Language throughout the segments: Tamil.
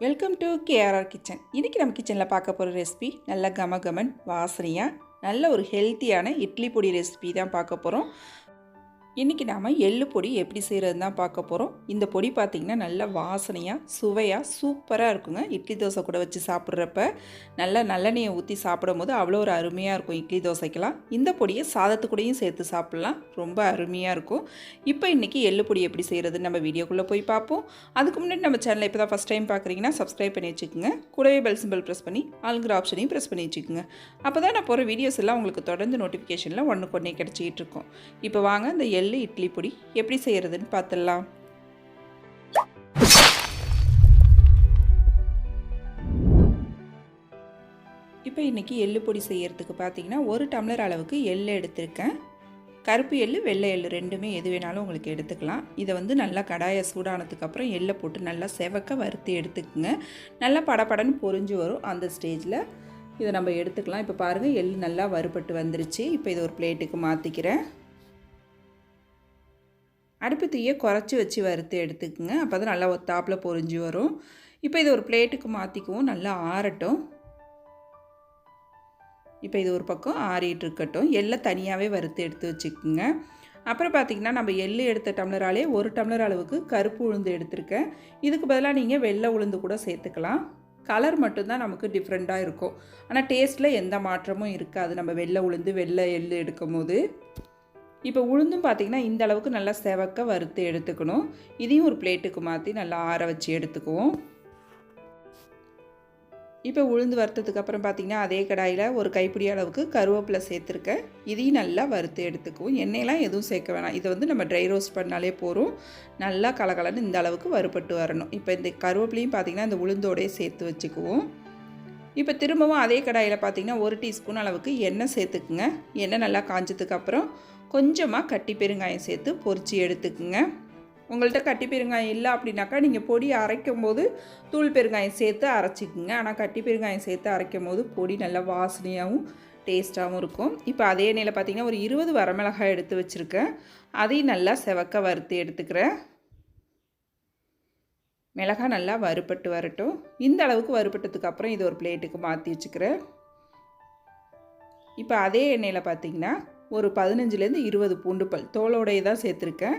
வெல்கம் டு கேஆர்ஆர் கிச்சன் இன்றைக்கி நம்ம கிச்சனில் பார்க்க போகிற ரெசிபி நல்ல கம கமன் வாசனையாக நல்ல ஒரு ஹெல்த்தியான இட்லி பொடி ரெசிபி தான் பார்க்க போகிறோம் இன்றைக்கி நாம் எள்ளு பொடி எப்படி செய்கிறது தான் பார்க்க போகிறோம் இந்த பொடி பார்த்திங்கன்னா நல்லா வாசனையாக சுவையாக சூப்பராக இருக்குங்க. இட்லி தோசை கூட வச்சு சாப்பிட்றப்ப நல்லா நல்லெண்ணெயை ஊற்றி சாப்பிடும் போது அவ்வளோ ஒரு அருமையாக இருக்கும் இட்லி தோசைக்கெல்லாம். இந்த பொடியை சாதத்துக்கூடையும் சேர்த்து சாப்பிட்லாம். ரொம்ப அருமையாக இருக்கும். இப்போ இன்றைக்கி எள்ளு பொடி எப்படி செய்கிறதுன்னு நம்ம வீடியோக்குள்ளே போய் பார்ப்போம். அதுக்கு முன்னாடி நம்ம சேனலை இப்போ தான் ஃபஸ்ட் டைம் பார்க்குறீங்கன்னா சப்ஸ்கிரைப் பண்ணி வச்சுக்கோங்க. கூடவே பெல் சிம்பிள் ப்ரெஸ் பண்ணி ஆளுங்கிற ஆப்ஷனையும் ப்ரெஸ் பண்ணி வச்சுக்கோங்க. அப்போ தான் நான் போகிற வீடியோஸ் எல்லாம் உங்களுக்கு தொடர்ந்து நோட்டிஃபிகேஷனில் ஒன்றுக்கு ஒன்றே கிடச்சிக்கிட்டு இருக்கும். இப்போ வாங்க இந்த எள்ளு இட்லி பொடி எப்படி செய்கிறதுன்னு பார்த்துடலாம் இப்போ இன்றைக்கி எள்ளு பொடி செய்கிறதுக்கு பார்த்தீங்கன்னா ஒரு டம்ளர் அளவுக்கு எள்ளு எடுத்திருக்கேன். கருப்பு எள்ளு வெள்ளை எள்ளு ரெண்டுமே எது வேணாலும் உங்களுக்கு எடுத்துக்கலாம். இதை வந்து நல்லா கடாயை சூடானதுக்கப்புறம் எள்ளை போட்டு நல்லா செவக்க வறுத்து எடுத்துக்கோங்க. நல்லா படபடன்னு பொரிஞ்சு வரும் அந்த ஸ்டேஜில். இதை நம்ம எடுத்துக்கலாம். இப்போ பாருங்கள் எள்ளு நல்லா வறுபட்டு வந்துருச்சு. இப்போ இதை ஒரு பிளேட்டுக்கு மாற்றிக்கிறேன் அடுப்பு தீயை குறைச்சி வச்சு வறுத்து எடுத்துக்கோங்க. அப்போ தான் நல்லா ஒத்தாப்பில் பொரிஞ்சு வரும். இப்போ இதை ஒரு பிளேட்டுக்கு மாற்றிக்குவோம் நல்லா ஆறட்டும். இப்போ இது ஒரு பக்கம் ஆறிட்டு இருக்கட்டும். எல்லாம் தனியாகவே வறுத்து எடுத்து வச்சுக்கோங்க. அப்புறம் பார்த்திங்கன்னா நம்ம எள்ளு எடுத்த டம்ளராலே ஒரு டம்ளர் அளவுக்கு கருப்பு உளுந்து எடுத்திருக்கேன். இதுக்கு பதிலாக நீங்கள் வெள்ளை உளுந்து கூட சேர்த்துக்கலாம். கலர் மட்டும்தான் நமக்கு டிஃப்ரெண்ட்டாக இருக்கும். ஆனால் டேஸ்ட்டில் எந்த மாற்றமும் இருக்காது. நம்ம வெள்ளை உளுந்து வெள்ளை எள்ளு எடுக்கும் போது இப்போ உளுந்தும் பார்த்திங்கன்னா இந்த அளவுக்கு நல்லா செவக்க வறுத்து எடுத்துக்கணும். இதையும் ஒரு பிளேட்டுக்கு மாற்றி நல்லா ஆற வச்சு எடுத்துக்குவோம். இப்போ உளுந்து வறுத்ததுக்கு அப்புறம் பார்த்திங்கன்னா அதே கடாயில் ஒரு கைப்பிடி அளவுக்கு கருவேப்பிலை சேர்த்துருக்கேன். இதையும் நல்லா வறுத்து எடுத்துக்குவோம். எண்ணெயெலாம் எதுவும் சேர்க்க வேணாம். இதை வந்து நம்ம ட்ரை ரோஸ்ட் பண்ணாலே போகிறோம் நல்லா கலகலன்னு இந்த அளவுக்கு வறுபட்டு வரணும். இப்போ இந்த கருவேப்பிலையும் பார்த்திங்கன்னா இந்த உளுந்தோடையே சேர்த்து வச்சுக்குவோம். இப்போ திரும்பவும் அதே கடாயில் பார்த்திங்கன்னா ஒரு டீஸ்பூன் அளவுக்கு எண்ணெய் சேர்த்துக்குங்க. எண்ணெய் நல்லா காஞ்சதுக்கப்புறம் கொஞ்சமாக கட்டி பெருங்காயம் சேர்த்து பொரித்து எடுத்துக்குங்க. உங்கள்கிட்ட கட்டி பெருங்காயம் இல்லை அப்படின்னாக்கா நீங்கள் பொடி அரைக்கும் போது தூள் பெருங்காயம் சேர்த்து அரைச்சிக்குங்க. ஆனால் கட்டி பெருங்காயம் சேர்த்து அரைக்கும் போது பொடி நல்லா வாசனையாகவும் டேஸ்ட்டாகவும் இருக்கும். இப்போ அதே எண்ணெயில் பார்த்திங்கன்னா ஒரு இருபது வரமிளகாய் எடுத்து வச்சுருக்கேன். அதையும் நல்லா செவக்க வறுத்து எடுத்துக்கிறேன். மிளகாய் நல்லா வறுபட்டு வரட்டும். இந்த அளவுக்கு வறுபட்டதுக்கு அப்புறம் இது ஒரு பிளேட்டுக்கு மாற்றி வச்சுக்கிறேன். இப்போ அதே எண்ணெயில் பார்த்திங்கன்னா ஒரு பதினஞ்சுலேருந்து இருபது பூண்டு பல் தோலோடையே தான் சேர்த்துருக்கேன்.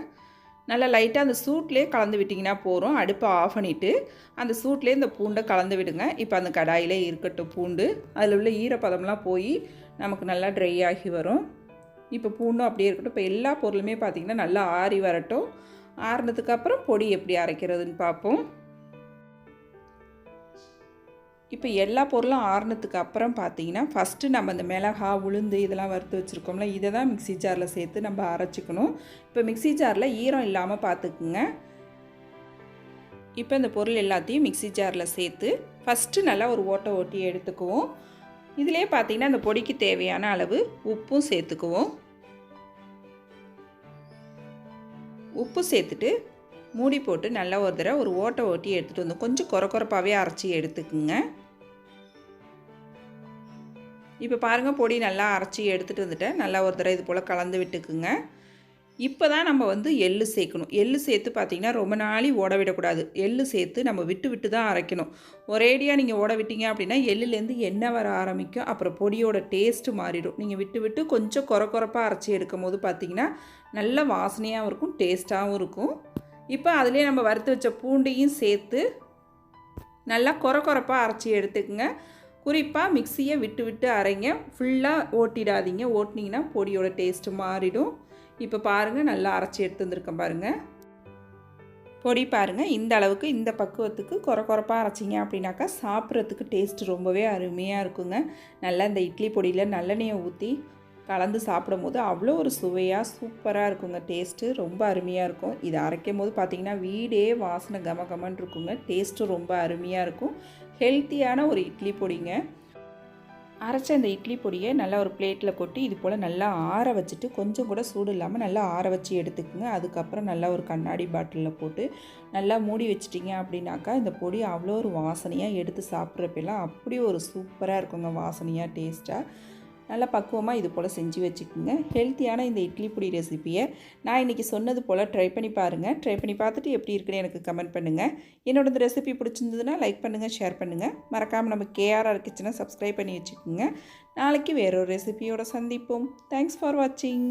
நல்லா லைட்டாக அந்த சூட்லேயே கலந்து விட்டிங்கன்னா போகிறோம் அடுப்பை ஆஃப் பண்ணிவிட்டு அந்த சூட்லேயே இந்த பூண்டை கலந்து விடுங்க. இப்போ அந்த கடாயிலே இருக்கட்டும் பூண்டு. அதில் உள்ள ஈரப்பதம்லாம் போய் நமக்கு நல்லா ட்ரை ஆகி வரும். இப்போ பூண்டும் அப்படியே இருக்கட்டும். இப்போ எல்லா பொருளுமே பார்த்திங்கன்னா நல்லா ஆறி வரட்டும். ஆறினதுக்கப்புறம் பொடி எப்படி அரைக்கிறதுன்னு பார்ப்போம். இப்போ எல்லா பொருளும் ஆறுனதுக்கு அப்புறம் பார்த்தீங்கன்னா ஃபஸ்ட்டு நம்ம இந்த மிளகா உளுந்து இதெல்லாம் வறுத்து வச்சுருக்கோம்ல இதை தான் மிக்சி ஜாரில் சேர்த்து நம்ம அரைச்சிக்கணும். இப்போ மிக்சி ஜாரில் ஈரம் இல்லாமல் பார்த்துக்குங்க. இப்போ இந்த பொருள் எல்லாத்தையும் மிக்சி ஜாரில் சேர்த்து ஃபஸ்ட்டு நல்லா ஒரு ஓட்டை ஓட்டி எடுத்துக்குவோம். இதிலே பார்த்தீங்கன்னா அந்த பொடிக்கு தேவையான அளவு உப்பும் சேர்த்துக்குவோம். உப்பு சேர்த்துட்டு மூடி போட்டு நல்லா ஒரு தடவை ஒரு ஓட்டை ஓட்டி எடுத்துகிட்டு வந்து கொஞ்சம் குறை குறைப்பாகவே அரைச்சி எடுத்துக்குங்க. இப்போ பாருங்கள் பொடி நல்லா அரைச்சி எடுத்துகிட்டு வந்துட்டேன். நல்லா ஒரு தடவை இது போல் கலந்து விட்டுக்குங்க. இப்போ தான் நம்ம வந்து எள்ளு சேர்க்கணும். எள்ளு சேர்த்து பார்த்திங்கன்னா ரொம்ப நாளி ஓட விடக்கூடாது. எள்ளு சேர்த்து நம்ம விட்டு விட்டு தான் அரைக்கணும். ஒரேடியாக நீங்கள் ஓட விட்டீங்க அப்படின்னா எள்ளுலேருந்து எண்ணெய் வர ஆரம்பிக்கும். அப்புறம் பொடியோட டேஸ்ட்டு மாறிடும். நீங்கள் விட்டு விட்டு கொஞ்சம் குறை குறைப்பாக அரைச்சி எடுக்கும் போது பார்த்திங்கன்னா நல்ல வாசனையாகவும் இருக்கும் டேஸ்ட்டாகவும் இருக்கும். இப்போ அதிலே நம்ம வறுத்து வச்ச பூண்டையும் சேர்த்து நல்லா குறை குறைப்பாக அரைச்சி எடுத்துக்கோங்க. குறிப்பாக மிக்சியை விட்டு விட்டு அரைங்க. ஃபுல்லாக ஓட்டிடாதீங்க. ஓட்டினீங்கன்னா பொடியோட டேஸ்ட்டு மாறிடும். இப்போ பாருங்கள் நல்லா அரைச்சி எடுத்து வந்திருக்கேன் பாருங்கள் பொடி பாருங்கள் இந்த அளவுக்கு இந்த பக்குவத்துக்கு குறை குறைப்பாக அரைச்சிங்க அப்படின்னாக்கா சாப்பிட்றதுக்கு டேஸ்ட்டு ரொம்பவே அருமையாக இருக்குங்க. நல்லா இந்த இட்லி பொடியில் நல்லெண்ணெயை ஊற்றி கலந்து சாப்பிடும் போது அவ்வளோ ஒரு சுவையாக சூப்பராக இருக்குங்க. டேஸ்ட்டு ரொம்ப அருமையாக இருக்கும். இதை அரைக்கும் போது பார்த்திங்கன்னா வீடே வாசனை கம கமன் இருக்குங்க. டேஸ்ட்டும் ரொம்ப அருமையாக இருக்கும். ஹெல்த்தியான ஒரு இட்லி பொடிங்க. அரைச்ச இந்த இட்லி பொடியை நல்லா ஒரு பிளேட்டில் கொட்டி இது போல் நல்லா ஆற வச்சுட்டு கொஞ்சம் கூட சூடு இல்லாமல் நல்லா ஆற வச்சு எடுத்துக்கோங்க. அதுக்கப்புறம் நல்லா ஒரு கண்ணாடி பாட்டிலில் போட்டு நல்லா மூடி வச்சிட்டிங்க அப்படின்னாக்கா இந்த பொடி அவ்வளோ ஒரு வாசனையாக எடுத்து சாப்பிட்றப்பெல்லாம் அப்படி ஒரு சூப்பராக இருக்குங்க வாசனையாக டேஸ்ட்டாக நல்லா பக்குவமாக இது போல் செஞ்சு வச்சுக்கோங்க. ஹெல்த்தியான இந்த இட்லி பொடி ரெசிப்பியை நான் இன்றைக்கி சொன்னது போல் ட்ரை பண்ணி பாருங்கள் ட்ரை பண்ணி பார்த்துட்டு எப்படி இருக்குன்னு எனக்கு கமெண்ட் பண்ணுங்கள் என்னோட இந்த ரெசிபி பிடிச்சிருந்ததுன்னா லைக் பண்ணுங்கள் ஷேர் பண்ணுங்கள் மறக்காமல் நம்ம கேஆர்ஆர் கிச்சனை சப்ஸ்கிரைப் பண்ணி வச்சுக்கோங்க. நாளைக்கு வேறொரு ரெசிபியோட சந்திப்போம். தேங்க்ஸ் ஃபார் வாட்சிங்